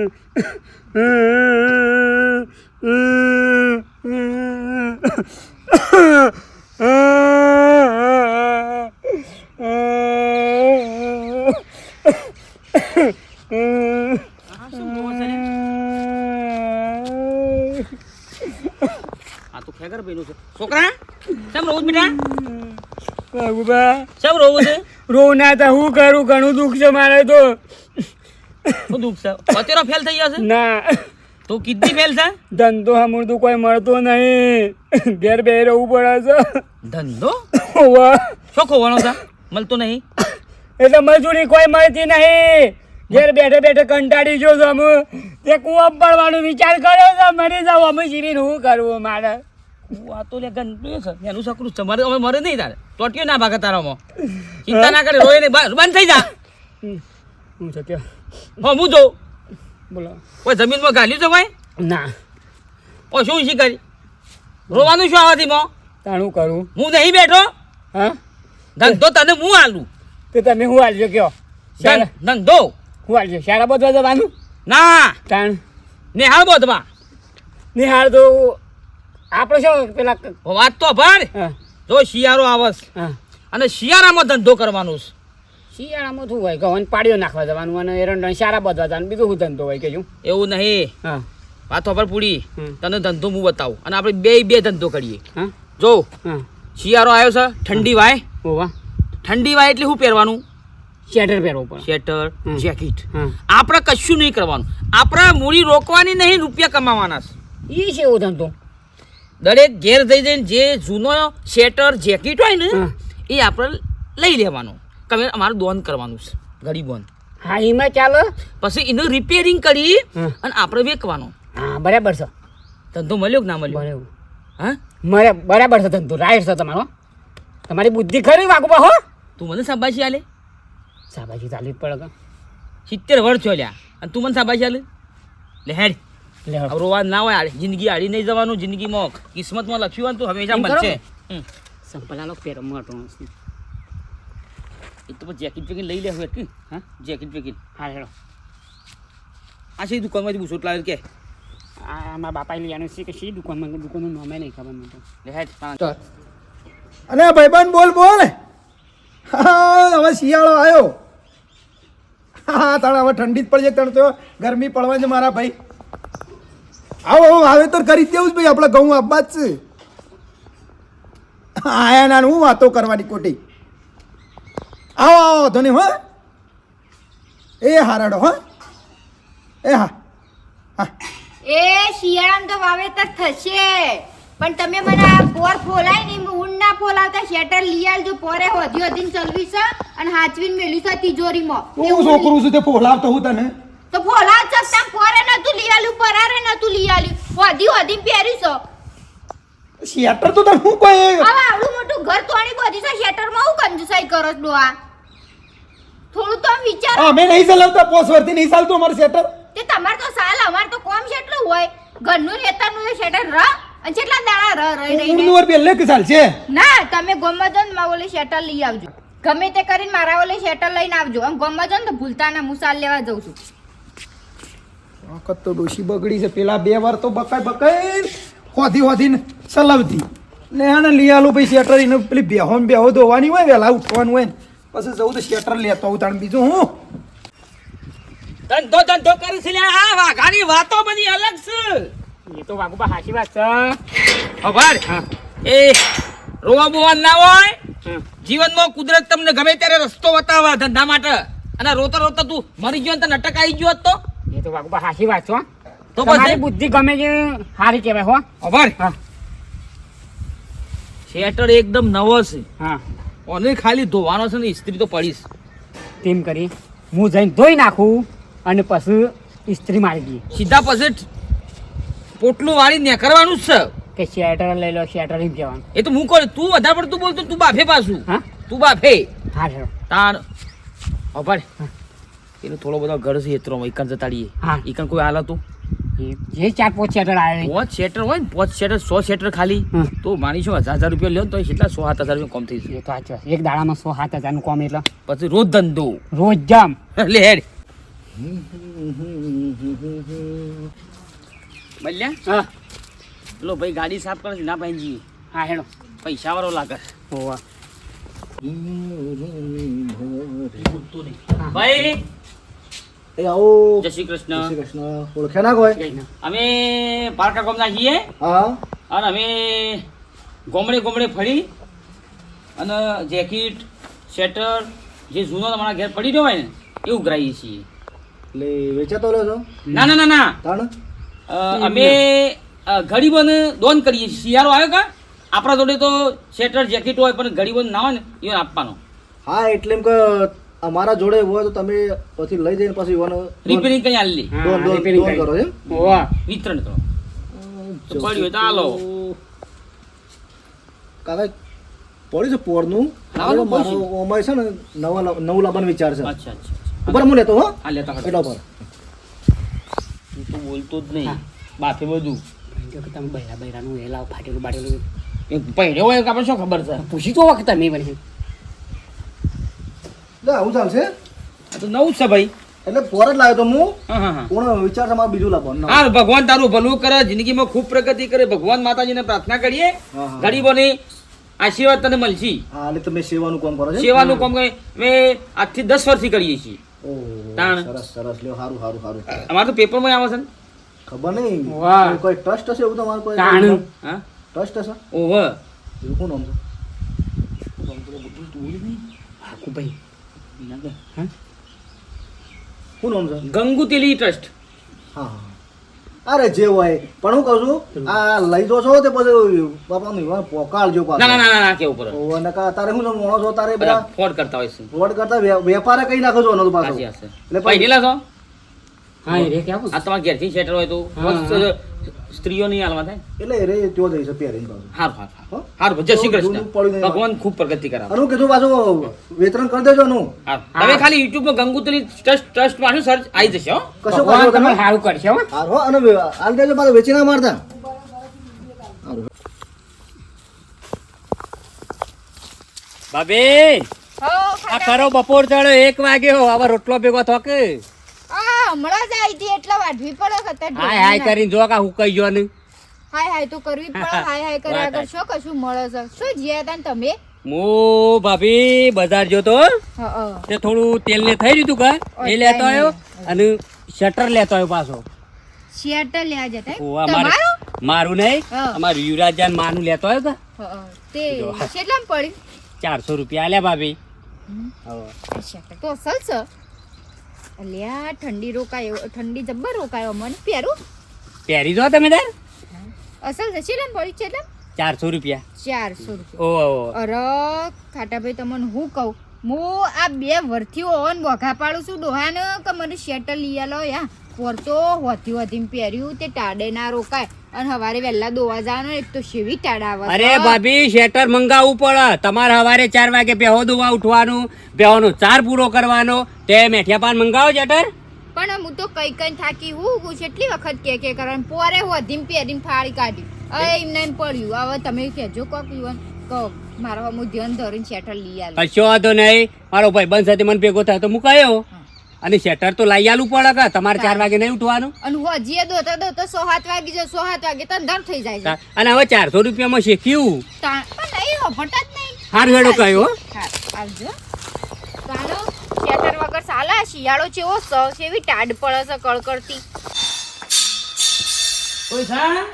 આ તો ખેગર ભાઈનું છે. છોકરા કેમ રોવું છે બેટા? બાબુબા કેમ રોવું છે? રોવું ના તો હું કરું? ઘણું દુઃખ છે મારે તો. શું દુઃખ છે? પતેરો ફેલ થઈ જશે ના. તું કિડની ફેલ છે? ધંધો હમણાં કોઈ મળતો નહીં. ઘેર બે રહેવું પડે ધંધો? છે વાહ. શું ખોવાનો છે? મળતો નહીં. એટલે મજૂરી કોઈ મળતી નહીં. ઘેર બેઠે બેઠે કંટાળી જો છું અમે તે કુવા પડવાનો વિચાર કર્યો છે. મરી જાવ અમે જીવીને શું કરવું મારે? આ તો લે ગંદુ છે. એનું સકરું છે. મારે મરે નહીં તારે. તોટ્યો ના ભાગે તારામાં. ચિંતા ના કરે. રોય નહીં બંધ થઈ જા. હું છે હો હું જોઉં. બોલો. કોઈ જમીનમાં ગાલ્યું છે ભાઈ ના. ઓ શું શીખરી રોવાનું શું આવાથી મો તાણું કરું. હું નહીં બેઠો? હા? ધંધો તને હું આલું? તે તમે હું હાલજો કયો? ધંધો? હું હાલજો શાળા બધવા જવાનું? ના. તાણ. નિહાળ બોધમાં નિહાળ તો આપણે શું પેલા વાત તો ભર. જો શિયાળો આવસ. અને શિયાળામાં ધંધો કરવાનો છે. શિયાળામાં શું હોય? ઘઉં પાડીઓ નાખવા જવાનું અને એરંડા સારા બધવા જવાનું બીજું શું ધંધો હોય કે શું એવું નહીં. હા. વાત ખબર પૂરી. તને ધંધો હું બતાવું. અને આપણે બે બે ધંધો કરીએ. હા? જો શિયાળો આવ્યો છે ઠંડી વાય. ઓ વાહ. ઠંડી વાય એટલે શું પહેરવાનું? શેટર પહેરવો પડે. શેટર. જેકેટ. આપણે કશું નહીં કરવાનું. આપણે મૂડી રોકવાની નહીં રૂપિયા કમાવાના છે. એ છે એવો ધંધો. દરેક ઘેર જઈ જઈને જે જૂનો શેટર જેકેટ હોય ને એ આપણે લઈ લેવાનો. તમે અમારું દોન કરવાનું છે. ગરીબ બોન હા એમાં ચાલો. પછી એનું રિપેરિંગ કરી અને આપણે વેચવાનો. હા બરાબર છે. ધંધો મળ્યો કે ના મળ્યો? બરાબર હા? મારે બરાબર છે ધંધો. રાઈટ છે તમારો. તમારી બુદ્ધિ ખરી વાગુબા હો? તું મને સાબાશી આલે. શાબાશી ચાલી પડે કે. સિત્તેર વર્ષ છો લ્યા. અને તું મને સાબાશી આલે. લે હેડ. રોવા ના હોય આડે જિંદગી આડી નહીં જવાનું. જિંદગીમાં કિસ્મતમાં લખ્યું હોય ને તો હંમેશા એમ કરો મળશે. ને? હમ. સંપલાલો પેરો મોટો એ તો જેકેટ વેકેટ લઈ લે હવે કે હા? જેકેટ જેકેટ હા હેડો. આ છે દુકાનમાંથી બુસોટ લાવ્યો કે? આ મારા બાપાએ લઈ છે કે શી દુકાનમાં? દુકાનનું નામે નહીં ખબર મને તો. લે હેડ. અને ભાઈબંધ બોલ બોલ. હા હવે શિયાળો આવ્યો હા તાણ હવે ઠંડી જ પડશે તણ તો ગરમી પડવા છે મારા ભાઈ. આવો આવો વાવેતર કરી જ દેવું જ ભાઈ આપણે ઘઉં આપવા જ છે. આયા ના હું વાતો કરવાની કોટી. આવો આવો ધોની હો. એ હારાડો હો. એ હા હા. એ શિયાળામાં તો વાવેતર થશે. પણ તમે મને આ પોર ફોલાય ને ઊંડ ના ફોલાવતા શેટર લઈ આવજો પોરે હોધી હોધીને ચલવી છે અને હાચવીને મેલ્યું છે તિજોરીમાં. હું છોકરું છું તે ફોલાવતો હું તને? તો ફોલાવ ચકતા પોરે નતું લઈ આલ્યું પરારે નતું લઈ આલ્યું. હોધી હોધીને પહેર્યું છો. શેટર તો તને હું કોઈ હવે આવડું મોટું ઘર તોડી બધી છે શેટરમાં હું કંજુસાઈ કરો છો આ થોડું તો આમ વિચારો અમે નહીં ચલાવતા પોસ વર્તી નહીં ચાલતું અમારું શેટર તે તમાર તો સાલ અમાર તો કોમ શેટલું હોય. ઘરનું રેતાનું શેટર ર અને કેટલા દાડા ર રહી રહીને ઊંડનું વાર પહેલે કે ચાલશે ના તમે ગોમજનમાં ને ઓલે શેટર લઈ આવજો. ગમે તે કરીને મારા ઓલે શેટર લઈને આવજો. અને ગોમજન ને તો ભૂલતા ના હું સાલ લેવા જઉં છું. વખત તો ડોશી બગડી છે. પેલા બે વાર તો બકાઈ બકાઈ હોધી હોધીને ચલાવતી. ને આને લઈ આલું પછી શેટર એને પેલી બેહો ને બેહો ધોવાની હોય વહેલા ઉઠવાનું હોય ને. પછી જવું તો શેટર લેતો આવું તાણ બીજું હું? ધંધો ધંધો કરે છે આ વાઘાની વાતો બધી અલગ છે. એ તો વાગુબા હાચી વાત છે. ખબર? એ રોવા બોવા ના હોય જીવનમાં કુદરત તમને ગમે ત્યારે રસ્તો બતાવવા ધંધા માટે. અને રોતા રોતો તું મરી ગયો ને તને અટક આવી ગયો હોત તો? એ તો વાગુબા હાચી વાત છે હો. તો પછી? બુદ્ધિ ગમે છે સારી કહેવાય હો. ખબર? હા. શેટર એકદમ નવો છે. હા. અને ખાલી ધોવાનો છે ને ઇસ્ત્રી તો પડીશ. તેમ કરી હું જઈને ધોઈ નાખું અને પછી ઇસ્ત્રી મારી દઈએ. સીધા પછી પોટલું વાળી નેકરવાનું જ છે. કે શેટર લઈ લો શેટર એમ કહેવાનું. એ તો હું કહું તું વધારે પડતું બોલતો તું બાફે પાછું. હા? તું બાફે. હા સર. તાર અભાડ એનો થોડો બધો ઘર છે એતરો એકન જતાડીએ હા. એકન કોઈ હાલ હતું? જે ચાર પાંચ શેટર આવે. પાંચ શેટર હોય ને પાંચ શેટર સો શેટર ખાલી. તો માની શું હજાર હજાર રૂપિયા લ્યો ને તો કેટલા સો સાત હજાર રૂપિયા કોમ થઈ જશે તો સાચો એક દાડામાં સો સાત હજારનું કોમ એટલે? પછી રોજ ધંધો. રોજ જામ. લે હેડ. બલ્યા હા. પેલો ભાઈ ગાડી સાફ કરે છે ના ભાઈજી. હા હેડો. પૈસા વાળો લાગે. હોવા. ભાઈ એ આવો જય શ્રી જય શ્રી કૃષ્ણ. ઓળખ્યા ના કોઈ? અમે પારકા ગામના છીએ. હા. અને અમે ગોમડે ગોમડે ફરી અને જેકેટ સ્વેટર જે જૂનો તમારા ઘેર પડી રહ્યો હોય ને એ ઉઘરાઈએ છીએ. એટલે વેચાતો લો છો? ના ના ના ના. તાણ? અમે ગરીબોને દોન કરીએ છીએ. શિયાળો આવ્યો કા? આપણા જોડે તો સ્વેટર જેકેટ હોય પણ ગરીબોને ના હોય ને એ આપવાનો. હા એટલે એમ કે અમારા જોડે હોય તો તમે પછી લઈ જઈને પછી વન રિપેરિંગ કઈ આલી દોન દોન repairing કરો એમ? વાહ વિતરણ કરો. પડ્યું તો આલો. કાકા પડ્યું છે પોરનું. મારો અમારે છે ને નવા લા- નવું લાવવાનો વિચાર છે. અચ્છા અચ્છા ઉપર હું લેતો હો. હા લેતા એટલા ઉપર તું તો બોલતો જ નહીં. બાફે બધું. કે તમે બૈરા બૈરાનું એ લાવ ફાટેલું બાટેલું. એ પહેર્યો હોય કે આપણે શું ખબર છે? પૂછી તો વખત તમે બને લે આવું ચાલશે? આ તો નવું જ છે ભાઈ. એટલે પર જ લાવ્યો તો હું? હા હા હા. પણ વિચાર છે મારે બીજું લાવો હા ભગવાન તારું ભલું કરે જિંદગીમાં ખૂબ પ્રગતિ કરે. ભગવાન માતાજીને પ્રાર્થના કરીએ. ગરીબોની આશીર્વાદ તને મળશે. હા એટલે તમે સેવાનું કામ કરો છો સેવાનું કામ કરે અમે આજથી દસ વર્ષથી કરીએ છીએ. તાણ. સરસ સરસ. લ્યો સારું સારું સારું અમારે તો પેપરમાં આવે છે ને. ખબર નહીં. વાહ. કોઈ- ટ્રસ્ટ હશે એવું તમારું કોઈ? તાણ. હા? ટ્રસ્ટ હશે? ઓહ. એવું કોણ નામ છે? હાકુ ભાઈ હા શું નામ છે ગંગુતેલી ટ્રસ્ટ હા હા અરે જે હોય પણ હું કહું છું આ લઈ જો છો તે પછી બાપા ઈવન પોકાળજો પાછો. ના ના ના ના કેવું પડે? ઓ અને કા તારે શું છે મોણો છો તારે બધા? ફોડ કરતા હોય છે. ફોડ કરતા વેપારે કઈ નાખો છો એનો પાછો? એટલે પૈસા છો? હા એ રે કેવું આ તમારા ઘેરથી સેટર હોય તો મસ્ત સ્ત્રીઓ નહીં હાલમાં થાય. એટલે રે ત્યો છે પહેરીને પાછું હાર હાર હો? જય શ્રી કૃષ્ણ ભગવાન ખૂબ પ્રગતિ કરાવે. અને કીધું પાછું વેતરણ કરી દેજો નું હારું. તમે ખાલી યુટ્યુબમાં ગંગુતરી ટ્રસ્ટ ટ્રસ્ટમાં સર્ચ આવી જશે હો? કશો તમે સારું કરશે હો. અને હાલ દેજો પાછું વેચી ના મારતા. બાબે હો, આ ખરો બપોર ચડ્યો એક વાગ્યો હવે રોટલો ભેગો થો કે? આ હમણાં જ આવી હતી એટલે વાઢવી પડે ખતર હાય હાય કરીને જો કા હુકાઈ જો ને હાય હાય તો કરવી પડે હાય હાય કરે આગળ શું કશું મળે છે? શું જીયા તા તમે? હું ભાભી બજાર જોતો હ, હ. તે થોડું તેલ ને થઈ રહ્યું કા એ લેતો આવ્યો અને શટર લેતો આવ્યો પાછો. શેટર લેવા જતા? તમારું? મારું નહીં હા. અમારું યુવરાજાન માનું લેતો આવ્યો કા હ, હ. તે કેટલામાં પડી ચારસો રૂપિયા આલ્યા ભાભી. તો અસલ છે. અલ્યા ઠંડી રોકાયો ઠંડી જબ્બર રોકાયો મને પહેરું? પહેરી જો તમે તાર. અસલ જશે ને પડી છે એટલે? ચારસો રૂપિયા. ચારસો રૂપિયા. ઓ. અરે ખાટાભાઈ તમને હું કહું? હું આ બે વર્ષથી ઓન બોઘા પાડું છું ડોહાને કે મને શેટર લઈ આલો યા. પોરતો હોથી હોથી પહેર્યું તે ટાડે ના રોકાય. અને હવારે વહેલા દોવા જવાનું એક તો શેવી ટાડા આવે અરે ભાભી શેટર મંગાવવું પડે. તમારે સવારે ચાર વાગે બેહો દોવા ઉઠવાનું બેહોનો ચાર પૂરો કરવાનો. તે મેઠિયા પાન મંગાવો શેટર? પણ હું તો કઈ કઈ થાકી હું હું કેટલી વખત કે કે કરવાનું પોરે હોધીને પહેરીને ફાડી કાઢી. હવે એમને એમ પડ્યું. હવે તમે કહેજો કોક યુવાન. કહો. મારો હું ધ્યાન ધરીને શેટર લઈ આવ્યો કશો વાંધો નહીં. મારો ભાઈ બંધ સાથે મને ભેગો થાય તો હું કયો? અને શેટર તો લઈ આલું પડે કે તમારે ચાર વાગે નહીં ઉઠવાનું? અને હું હજી દોતો દોતો સો સાત વાગી જાય સો સાત વાગે તો અંધાર થઈ જાય છે. અને હવે ચારસો રૂપિયામાં શીખ્યું તા- પણ નહીં હોભળતા જ નહીં. હારું હેડો કયો આવજો. ચાલો શેટર વગર સાલા શિયાળો ચેવો સ કેવી ટાડ પડે છે કળકળતી કોઈ સા?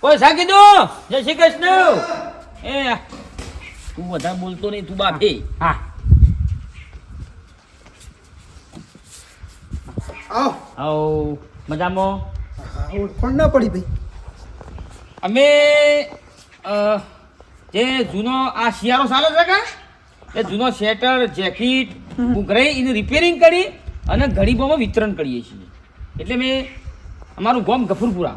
કોઈ સા કીધું? જય શ્રી કૃષ્ણ. એ તું વધારે બોલતો નહીં તું બાપે. હા. આવ. આવ. મજામાં? ના પડી ભાઈ. અમે જે જૂનો આ શિયાળો ચાલે છે કા એ જૂનો સ્વેટર જેકેટ ઉઘરાઈ એને રિપેરિંગ કરી અને ગરીબોમાં વિતરણ કરીએ છીએ. એટલે મેં અમારું ગામ ગફુરપુરા.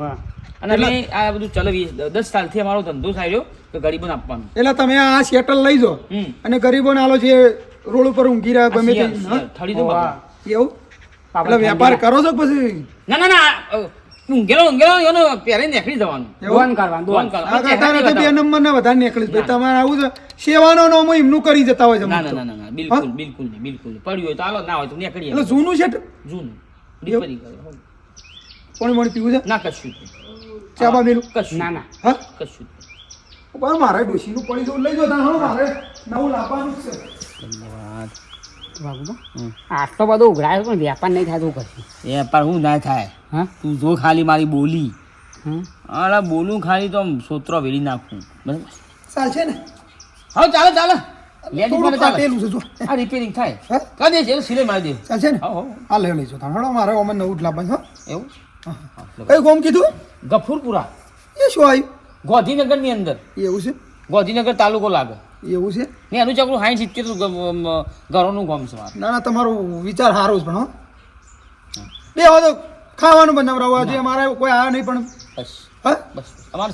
વાહ. અને અમે આ બધું ચલાવીએ. દસ સાલથી અમારો ધંધો થાય તો ગરીબોને આપવાનું. એટલે તમે આ શેટલ લઈ જો અને ગરીબોને આલો છે રોડ ઉપર ઊંઘી રહ્યા ગમે તે. થડી. બગડે. એવું? એટલે વેપાર કરો છો પછી? ના ના ના ઊંઘેલો ઊંઘેલો એનો પહેરીને નીકળી જવાનું. દોન કરવાનું દોન. દોન કરવા. આ કરતા નથી બે નંબર ના વધારે નીકળી ભાઈ તમારે આવું છે. સેવાનો નોમો એમનું કરી જતા હોય છે ના ના ના ના બિલકુલ બિલકુલ નહીં બિલકુલ પડ્યું હોય તો હાલો ના હોય તો નીકળી એટલે જૂનું છે જૂનું. રિપેરિંગ કરો. કોણ મળી પીવું છે? ના કશું જ નહીં. મેલું કશું. ના ના. હા? કશું જ મારે ડોશીનું પડી જવું. લઈ જાઓ તાણ મારે. નવું લાવવાનું છે. આટલો બધો ઉઘરાયો પણ વ્યાપાર નહીં થાય તો કરશું વેપાર હું ના થાય? હા? તું જો ખાલી મારી બોલી. હમ. અરે બોલું ખાલી તો આમ સોત્રો વેલી નાખું. બરાબર? ચાલશે ને? હા ચાલો ચાલો. જો. રિપેરિંગ થાય. હા? કરી દે છે સિલાઈ મારી દે. ચાલશે ને? હા હા હા લઈ તાણ હળો મારે ઓમાં નવું જ લાવવાનું એવું? કયું ગોમ કીધું? ગફુરપુરા. એ શું આવ્યું ગોધીનગરની અંદર. એવું છે? ગોધીનગર તાલુકો લાગે. એવું છે? ને એનું ચકડું હાઈ સિત્તેર ઘરોનું ગામ છે ના ના તમારો વિચાર સારો છે પણ બે હવે તો ખાવાનું બનાવડાવવા જોઈએ મારે કોઈ આવ્યા નહીં પણ બસ. હા? બસ. અમારે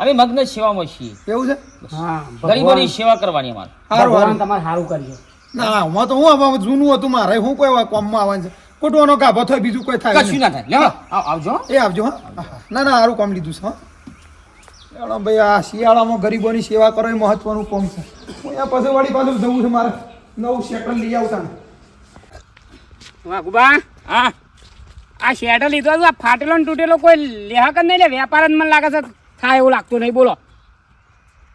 અમે મગ્ન સેવામાં છીએ. એવું છે? હા ગરીબોની સેવા કરવાની અમારે. સારું તમારે સારું કરજો. ના ના હું તો હું જૂનું હતું મારે. હું કોઈ કોમમાં આવવાનું છે? કૂટવાનો ગાભો થાય બીજું કોઈ થાય કશું ના થાય. લેવા. આવજો. એ આવજો હા. ના ના સારું કામ લીધું છે હા. ભાઈ આ શિયાળામાં ગરીબોની સેવા કરો એ મહત્વનું કામ છે. હું અહીંયા પાછું વળી પાછું જવું છે મારે. નવું શેટર લઈ આવતા ને વાઘુબા હા. આ શેટર લીધો આ ફાટેલો ને તૂટેલો કોઈ લેહક જ નહીં લે વેપાર જ મને લાગે છે. થાય એવું લાગતું નહીં બોલો.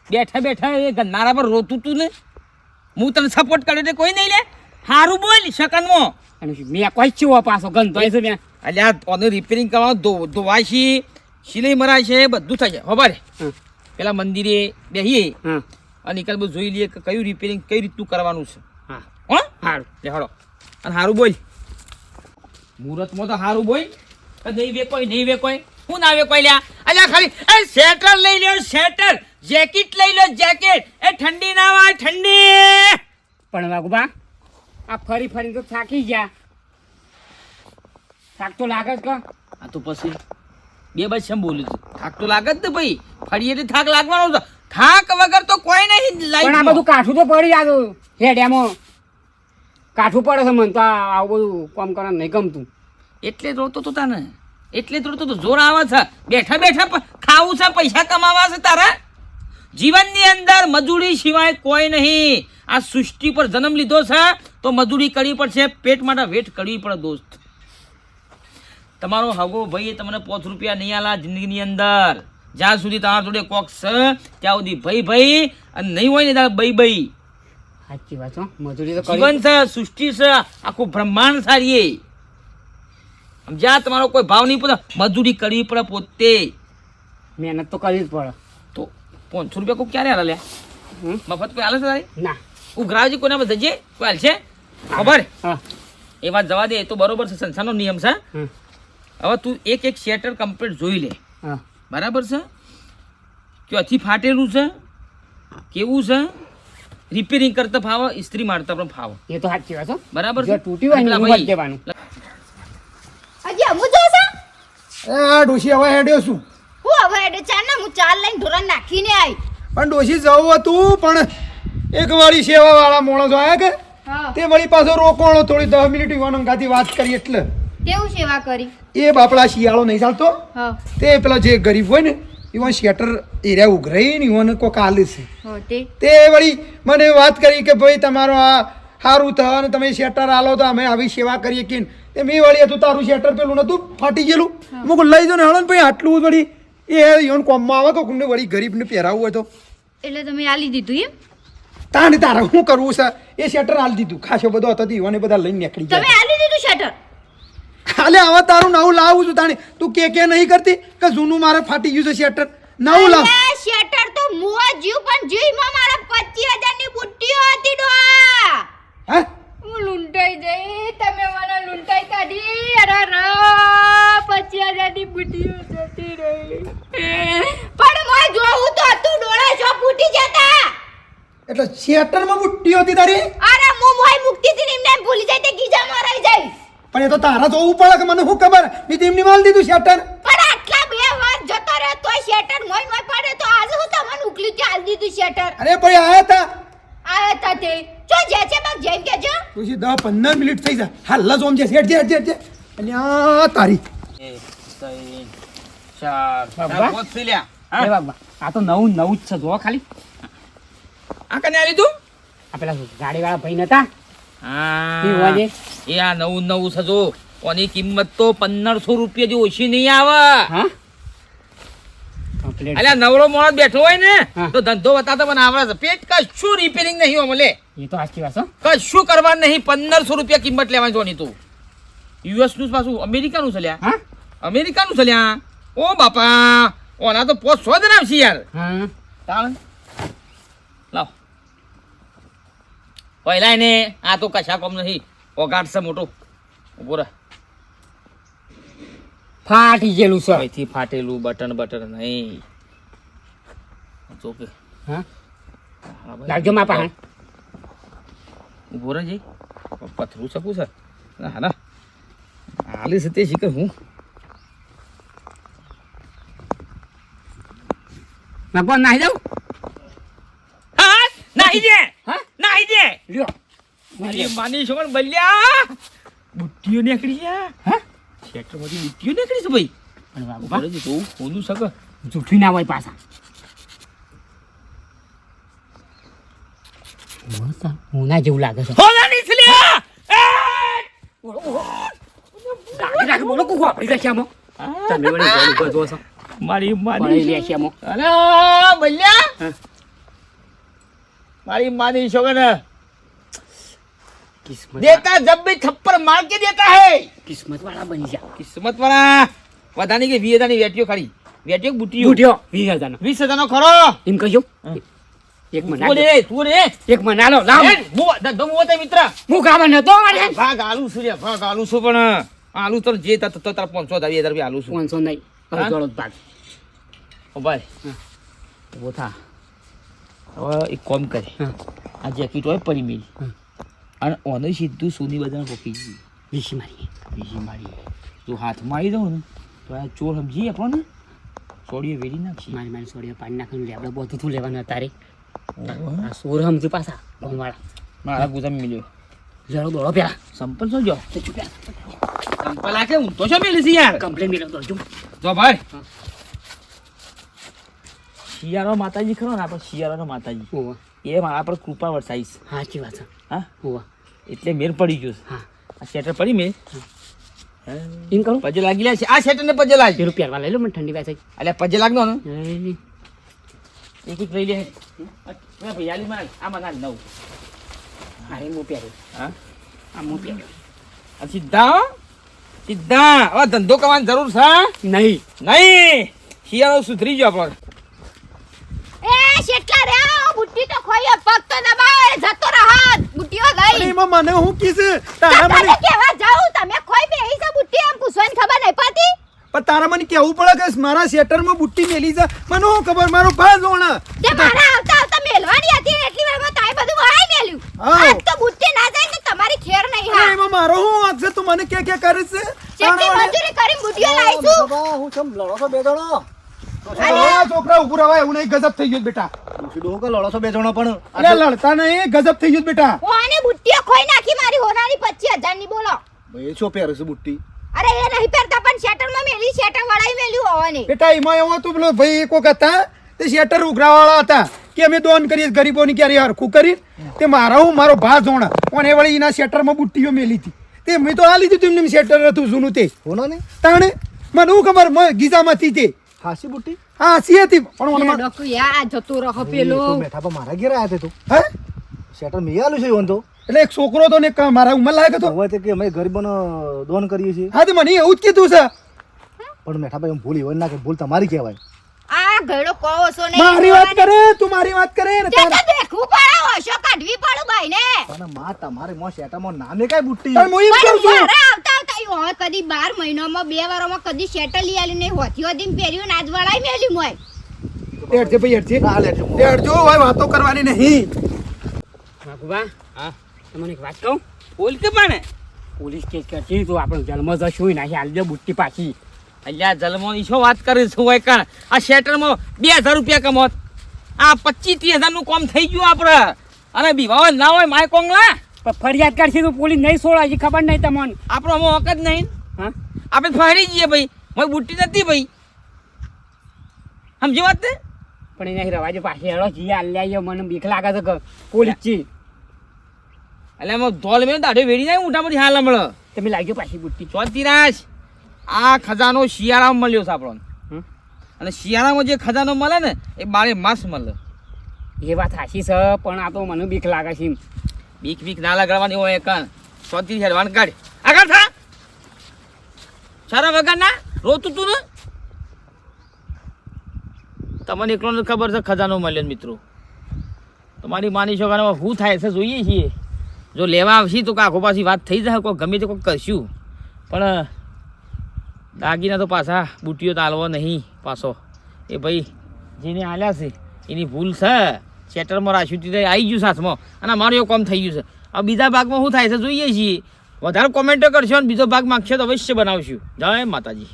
બેઠા બેઠા એ મારા પર રોતું તું ને. હું તને સપોર્ટ કર્યો તે કોઈ નહીં લે. હારું બોલ શકનમાં અને મેં કોઈ ચીવો પાછો ગંધો છે મેં? અલ્યા ઓને રિપેરિંગ કરવાનું ધો ધોવાય છે સિલાઈ મરાય છે બધું થાય છે હમ. પેલા મંદિરે બેહીએ હા. અને નિકાલ બધું જોઈ લઈએ કે કયું રિપેરિંગ કઈ રીતનું કરવાનું છે. હા. હો? હારું. લે હળો અને હારું બોલ. મુહૂર્તમાં તો હારું બોલ. નહીં વેકોય નહીં વેકોય? હું ના વેકોય લ્યા? અલ્યા ખાલી એ સ્વેટર લઈ લ્યો સ્વેટર જેકેટ લઈ લો જેકેટ એ ઠંડી ના હોય ઠંડી. પણ વાઘુબા આ ફરી ફરી તો થાકી ગયા. થાક તો લાગે જ કા. આ તો પછી બે બસ એમ બોલું છું થાક તો લાગે જ ને ભાઈ. ફરી એટલે થાક લાગવાનો છે. થાક વગર તો કોઈ નહીં પણ આ બધું કાઠું તો પડી જાતું હેડ્યામાં. કાઠું પડે છે મને તો આવું બધું કામ કરવા નહીં ગમતું. એટલે રોતો તો તને. એટલે રોતો તો જોર આવે છે. બેઠા બેઠા ખાવું છે પૈસા કમાવા છે તારા? જીવનની અંદર મજૂરી સિવાય કોઈ નહીં. આ સૃષ્ટિ પર જન્મ લીધો છે. તો મજૂરી કરવી પડશે પેટ માટે વેટ કરવી પડે દોસ્ત. તમારો હગો ભાઈ તમને પાંચ રૂપિયા નહીં આલા જિંદગીની અંદર. જ્યાં સુધી તમારા જોડે કોક છે ત્યાં સુધી ભાઈ ભાઈ અને નહીં હોય ને ત્યાં ભાઈ ભાઈ સાચી વાત મજૂરી તો જીવન છે સૃષ્ટિ છે આખું બ્રહ્માંડ સારી જ્યાં તમારો કોઈ ભાવ નહીં પડે મજૂરી કરવી પડે પોતે. મહેનત તો કરવી જ પડે. તો પાંચસો રૂપિયા કોઈ ક્યારે હાલે મફત કોઈ હાલે છે તારી? ના. ઉઘરાવજી કોના બધા જજે કોઈ હાલ છે ખબર? એ વાત જવા દે એ તો બરોબર છે સંસ્થાનો નિયમ છે. હવે તું એક એક શેટર કમ્પ્લીટ જોઈ લે. બરાબર છે? ક્યાંથી ફાટેલું છે? કેવું છે? રિપેરિંગ કરતા ફાવો ઇસ્ત્રી મારતા પણ ફાવે. એ તો સાચી વાત બરાબર છે? તૂટી હોય ને બદલી દેવાનું. હજી અમુ જોશે એ આ ડોશી હવે હેડ્યો છું. હું હવે એડે ચાલ ને હું ચાલ લઈને ઢોરણ નાખીને આવી પણ ડોશી જવું હતું પણ એક વાળી સેવા વાળા માણસો આયા કે? તે વળી પાછો રોકોણો થોડી દસ મિનિટ યુવાનો ગાતી વાત કરી એટલે. કેવું સેવા કરી? એ બાપડા શિયાળો નહીં ચાલતો. તે પેલા જે ગરીબ હોય ને એવા શેટર એરિયા ઉઘરાઈ ને એવાને કોક આલે છે. તે? તે વળી મને વાત કરી કે ભાઈ તમારો આ સારું થયો અને તમે શેટર આલો તો અમે આવી સેવા કરીએ કે તે મેં વળી હતું તારું શેટર પેલું નતું ફાટી ગયેલું. મુક લઈ જાઓ ને હળો ને ભાઈ આટલું વળી. એ ઈવન કોમમાં આવે કે કોઈને વળી ગરીબને પહેરાવવું હોય તો. એટલે તમે આલી દીધું એમ? તાને તારે શું કરવું છે? એ શેટર આલી દીધું. ખાસો બધો હતો ઈવાને બધા લઈને નીકળી તમે આલી દીધું શટર ખાલે હવે તારું નવું લાવું છું તાણે. તું કે કે નહીં કરતી કે જૂનું મારે ફાટી ગયું છે શેટર નવું લાવ. શટર તો મુવા જીવ પણ જીવમાં મારા 25000 ની બુટ્ટીઓ હતી ડો હે? હું લૂંટાઈ જઈ તમે મને લૂંટાઈ કાઢી. અરે રા પચીસ હજારની બુટ્ટીઓ જતી રહી પણ મોય જોવું તો તું ડોળા છો ફૂટી જતા એટલે મુઠ્ઠી બુટ્ટી હતી તારી? અરે હું મોય મુક્તિ થી નિમને ભૂલી જાય તે ગીજા મરાઈ જાય. પણ એ તો તારા જોવું પડે કે મને શું ખબર? મેં તેમની માલ દીધું શેટર પણ આટલા બે વાર જતો રહે તોય શેટર મોય મોય પડે તો આજે હું તમને ઉકલી કે આલ દીધું શેટર અરે ભાઈ આયા તા આયા તા તે. જો જે છે બસ જેમ કે જો પછી દસ પંદર મિનિટ થઈ જાય. હાલ જ ઓમ છે હેડ જે હેડ છે, અને આ તારી. એ ત્રણ, ચાર. બાબા. બોત લ્યા. હા બાબા આ તો નવું નવું જ છે જો ખાલી. આ કને આલી તું આ પેલા ગાડીવાળા ભાઈ નતા? હા? એ આ નવું નવું સજો ઓની કિંમત તો પંદરસો રૂપિયા જે ઓછી નહીં આવે. અલ્યા નવરો મોડો બેઠો હોય ને તો ધંધો બતાતો પણ આવડે છે. પેટ કશું રિપેરિંગ નહીં મળે. એ તો આખી વાત કશું કરવાનું નહીં. પંદરસો રૂપિયા કિંમત લેવાની જોની તું. યુએસનું પાછું અમેરિકાનું છે લ્યા. અમેરિકાનું છે લ્યા. ઓ બાપા ઓના તો પોસ્ટ સો નામ છે યાર. તાણ. લાવ. પહેલા ને. આ તો કશા કોમ નથી. ઓગાટ છે મોટો. ઊભો રહે. ફાટી ગયેલું છે. અહીંથી ફાટેલું બટન બટન નહીં. ચોકે હા? લાગજો મા હા. ઊભો રહે જઈ પથરું શકું છે. હા ના. હાલી છે તે હું હું. પણ નાહી દઉં હા નાહી દે હા નાહી દે લ્યો અરે માની છો. પણ બલ્યા! બુટ્ટીઓ નીકળી હા? બુટ્ટીઓ નીકળી છે ભાઈ? પણ બાબુ જોઉં હોનું શકે જૂઠી ના હોય પાછા. હું સા- હું ના જેવું લાગે છે. હોનાની છે લ્યા! એ! રાખી રાખી બોલો કુકુ આપણી રશિયામાં તમે વળી ગોળ ઉપર જો મારી માની અરે બલ્યા! મારી માની છો કે ને? કિસ્મત દેતા જબ भी थप्पड़ मार के देता है કિસ્મત વાળા બની જા કિસ્મત વાળા બધાની કે વીસ હજારની વેટીઓ ખાલી વેટીઓ બુટીઓ બુઢ્યો વીસ હજારનો વીસ હજારનો ખરો એમ કહેજો હા. એક તું મના રે તું રે એક મના લો લાવ એ, હું ધંધો હું તે મિત્ર હું કામ નતો અરે ભાગ આલુ છું રે ભાગ આલુ છું પણ આલુ તો જે તા તો તાર પાંચસો હજાર વીસ હજાર રૂપિયા આલુ છું પાંચસો નહીં હા? અડધો ભાગ ઓ ભાઈ હા. ઉભો થા હવે એક કોમ કરે હા. આ જેકેટ હોય પડી મેલી હા. અને ઓને સીધું સોની બધાને પકી ગયું. વીસી મારી વીસી મારી જો હાથમાં આવી દઉં ને તો આ ચોર સમજી આપણને? સોડીએ વેરી નાખી. મારી મારી સોડીએ પાણી નાખીને લેબડે બધું તું લેવાનું તારે આ સોર સમજુ પાછા ગોમવાળા મારા ગુજામ મિલ્યો. જરો દોડો પેલા. સંપલ શું જો? સંપલ આ કે હું તો શું મેલી છે યાર? કમ્પ્લેન મેળવ દોડજો જો ભાઈ. શિયાળો માતાજી ખરો ને આપણે શિયાળાનો માતાજી. એ મારા પર કૃપા વરસાઈશ સાચી વાત છે. હા? હોવા. એટલે મેર પડી ગયો હા. આ શેટર પડી મેં. એમ કરું. પજે લાગી લે છે. આ શેટર ને પજે લાગી. રૂપિયા લઈ લો મને ઠંડી પાસે એટલે પજે લાગનો ને. એક એક લઈ લે. મેં ભૈયાલી માં આ મારા નવ. હું પહેરું હા? આ હું પહેર્યું આ સીધા સીધા. હવે ધંધો કરવાની જરૂર છે? નહીં. નહીં. શિયાળો સુધરી ગયો આપણો. એ શેટલા રે બુટ્ટી તો ખોઈ પગ તો દબાવે જતો રહત બુટ્ટીઓ અરે ગઈ મને હું કીધું તારા મને કેવા જાવ તમે ખોઈ બેહી છે બુટ્ટી એમ પૂછવાની ખબર નહીં પડતી. પણ તારા મને કેવું પડે કે મારા શેટરમાં બુટ્ટી મેલી છે? મને હું ખબર? મારો ભાઈ જોણ તે મારા આવતા આવતા મેલવાની હતી ને એટલી વારમાં તાય બધું વહાઈ મેલ્યું. આજ તો બુટ્ટી ના જાય તો તમારી ખેર નહીં હા. એમાં મારો હું વાંક તું મને કે કે કરે છે? જેટલી મજૂરી કરીને બુટ્ટીઓ લાવીશું હું ચમ લડો છો બે જણો? આ છોકરા ઉભું રવાય એવું નહીં ગજબ થઈ ગયું બેટા. ડોહો કે લડો છો બે જણો પણ? અરે લડતા નહીં ગજબ થઈ ગયું બેટા. ઓને બુટ્ટીઓ ખોઈ નાખી મારી હોનાની પચીસ હજારની બોલો. ભાઈ શું પહેરે છે બુટ્ટી? અરે એ નહીં પહેરતા પણ શેટરમાં મેલી શેટર વળાઈ મેલ્યું હોવાની. બેટા એમાં એવું હતું પેલો ભાઈ એક વખત હતા તે શેટર ઉઘરાવાળા હતા કે અમે દોન કરીએ ગરીબોની ક્યારે હરખું કરી તે મારા હું મારો ભા પણ અને વળી એના શેટરમાં બુટ્ટીઓ મેલી હતી. તે મેં તો આ લીધું હતું એમને શેટર હતું જૂનું તે. હોનો ને તાણે? મને હું ખબર મ- ગીઝામાંથી તે. હાસી બુટ્ટી? હાસી હતી. પણ મને યા જતો રહો પેલો. બેઠા પર મારા ઘેર આયા તે તું. હે? મેં આલું છે ઓન તો. એટલે એક છોકરો તો ને મારા ઉંમર લાયક હતો. હવે તે કે અમે ગરીબોનો દોન કરીએ છીએ. હા તે મને એવું જ કીધું છે. પણ મેઠા ભાઈ ભૂલ ઈવન ના કે ભૂલ તમારી કહેવાય. આ છો નહીં મારી વાત કરે તું મારી વાત કરે ને તે તો દેખવું પડે ઓશો કાઢવી પડે બાઈને? પણ માં તમારે મો નામે કાંઈ બુટ્ટી પણ હું એમ કહું છું. આવતા હોય કદી બાર મહિનામાં બે વારોમાં કદી શેટર લઈ આલી નહીં હોતી. હોતી પહેર્યું આજ વળાઈ મેલી મોય. હેડજે ભાઈ હેડજે. ના એડજો ભાઈ વાતો કરવાની નહીં. વાઘુબા હા તમને એક વાત કહું? બોલ કે પણ પોલીસ કેસ કરતી તો આપણે જન્મ જશું નાખી હાલ દે બુટ્ટી પાછી. અલ્યા જલમોની શું વાત કરે છું હોય કણ? આ શેટરમાં બે હજાર રૂપિયા કમોત. આ પચીસ ત્રીસ હજારનું કામ થઈ ગયું આપણે અને બીવા ના હોય માય કોંગલા. ફરિયાદ કરશે તો પોલીસ નહીં છોડાય ખબર નહીં તમને. આપણો અમો હક જ નહીં. હા? આપણે ફરી જઈએ ભાઈ. મારી બુટ્ટી નથી ભાઈ. સમજી વાત તે પણ એને રવાજો પાછી હેડો જઈએ આલ્યા મને બીક લાગે છે કે પોલીસ છે એટલે એમાં ધોલ મેં દાઢે વેડી જાય મોટામાંથી હાલ હમણાં. તમે લાગ્યો પાછી બુટ્ટી. ચોતીરાજ આ ખજાનો શિયાળામાં મળ્યો છે આપણો? અને શિયાળામાં જે ખજાનો મળે ને એ બારે માસ મળે. એ વાત સાચી છે પણ આ તો મને બીક લાગે છે બીક બીક ના લગાડવાની હોય કાન સોતી હેડવાન કાઢ. આગળ થા. સારા વગર ના રોતું તું ને? તમને એકલો ખબર છે, ખજાનો મળ્યો મિત્રો. તમારી માની છો કારણ શું થાય છે, જોઈએ છીએ. જો લેવા આવશે તો કાંખો પાછી વાત થઈ જાય, કોઈ ગમે તે કોઈ કરશું. પણ, દાગીના તો પાછા બુટીઓ તો હાલવો નહીં પાછો. એ ભાઈ, જેને હાલ્યા છે, એની ભૂલ છે. સેટલમાં રાખ્યું તે આવી ગયું સાથમાં અને અમારું કામ થઈ ગયું છે. હવે બીજા ભાગમાં શું થાય છે, જોઈએ છીએ. વધારે કોમેન્ટો કરશો અને બીજો ભાગ માગશો તો અવશ્ય બનાવશું. જય માતાજી.